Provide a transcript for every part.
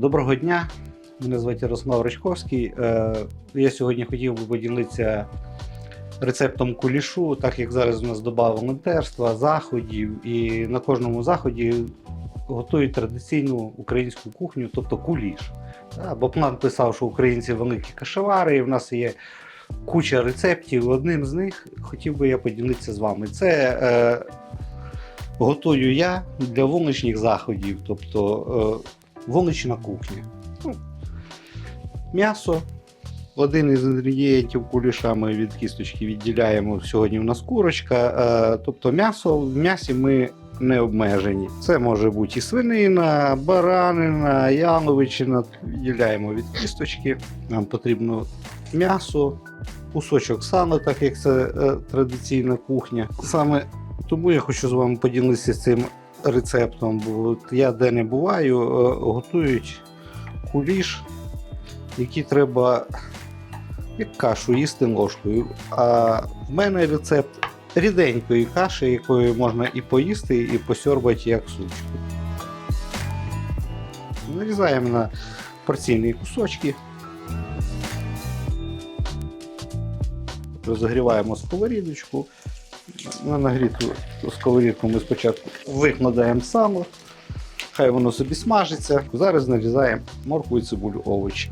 Доброго дня, мене звати Ярослав Рачковський. Е, Я сьогодні хотів би поділитися рецептом кулішу, так як зараз у нас доба волонтерства, заходів, і на кожному заході готують традиційну українську кухню, тобто куліш. Бо план писав, що українці великі кашевари, і в нас є куча рецептів. Одним з них хотів би я поділитися з вами. Це е, готую я для вуличних заходів, тобто е, вулична кухня. Ну, м'ясо. Один із інгредієнтів куліша ми від кісточки відділяємо. Сьогодні у нас курочка. Е, тобто м'ясо в м'ясі ми не обмежені. Це може бути і свинина, баранина, яловичина. Відділяємо від кісточки. Нам потрібно м'ясо, кусочок сала, так як це е, традиційна кухня. Саме тому я хочу з вами поділитися цим рецептом, бо я де не буваю, е, готують куліш, який треба як кашу їсти ложкою. А в мене рецепт ріденької каші, якою можна і поїсти, і посьорбати як сучку. Нарізаємо на порційні кусочки. Розогріваємо сковорідочку. На нагріту сковорідку ми спочатку викладаємо сало, хай воно собі смажиться. Зараз нарізаємо моркву і цибулю овочі.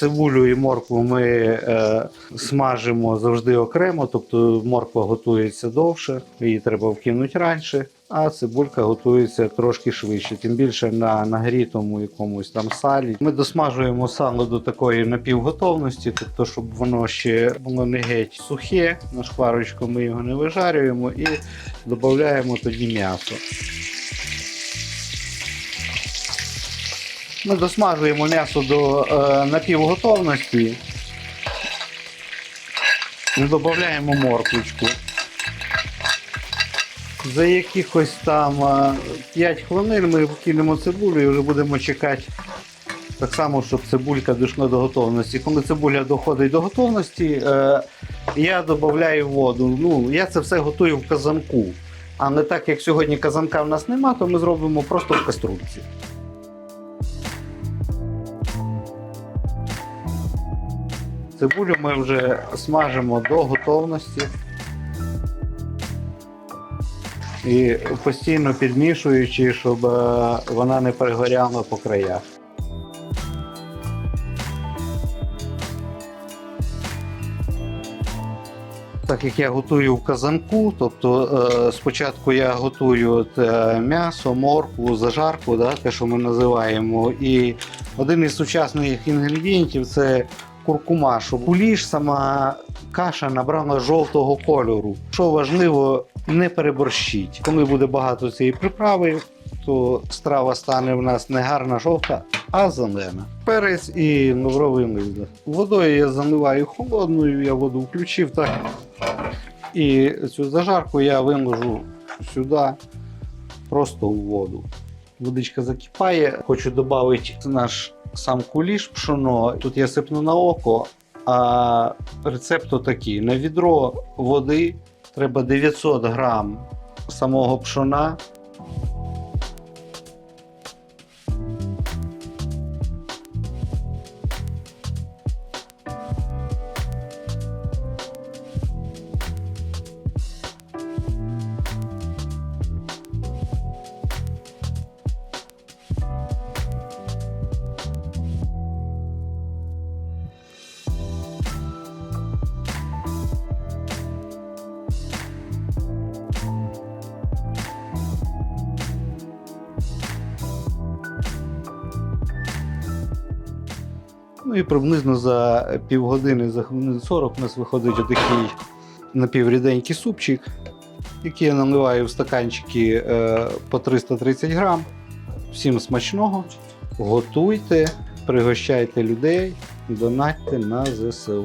Цибулю і моркву ми е, смажимо завжди окремо, тобто морква готується довше, її треба вкинути раніше, а цибулька готується трошки швидше, тим більше на нагрітому якомусь там салі. Ми досмажуємо сало до такої напівготовності, тобто, щоб воно ще було не геть сухе. На шкварочку ми його не вижарюємо і додаємо тоді м'ясо. Ми досмажуємо м'ясо до е, напівготовності. І додаємо морквочку. За якихось там е, 5 хвилин ми вкинемо цибулю і вже будемо чекати так само, щоб цибулька дійшла до готовності. Коли цибуля доходить до готовності, е, я додаю воду. Ну, я це все готую в казанку. А не так як сьогодні казанка в нас нема, то ми зробимо просто в каструльці. Цибулю ми вже смажимо до готовності. І постійно підмішуючи, щоб е, вона не перегоряла по краях. Так як я готую в казанку, тобто е, спочатку я готую е, м'ясо, моркву, зажарку, да, те, що ми називаємо. І один із сучасних інгредієнтів це куркума, щоб куліш сама каша набрала жовтого кольору. Що важливо, не переборщіть. Коли буде багато цієї приправи, то страва стане в нас не гарна жовта, а зелена. Перець і лавровий лист. Водою я заливаю холодною, я воду включив так. І цю зажарку я виложу сюди просто у воду. Водичка закипає. Хочу додати наш сам куліш пшоно. Тут я сипну на око, а рецепт такий: на відро води треба 900 грам самого пшона. Ну і приблизно за півгодини, за хвилин 40 у нас виходить отакий напівріденький супчик, який я наливаю в стаканчики е, по 330 грам. Всім смачного, готуйте, пригощайте людей, донатьте на ЗСУ.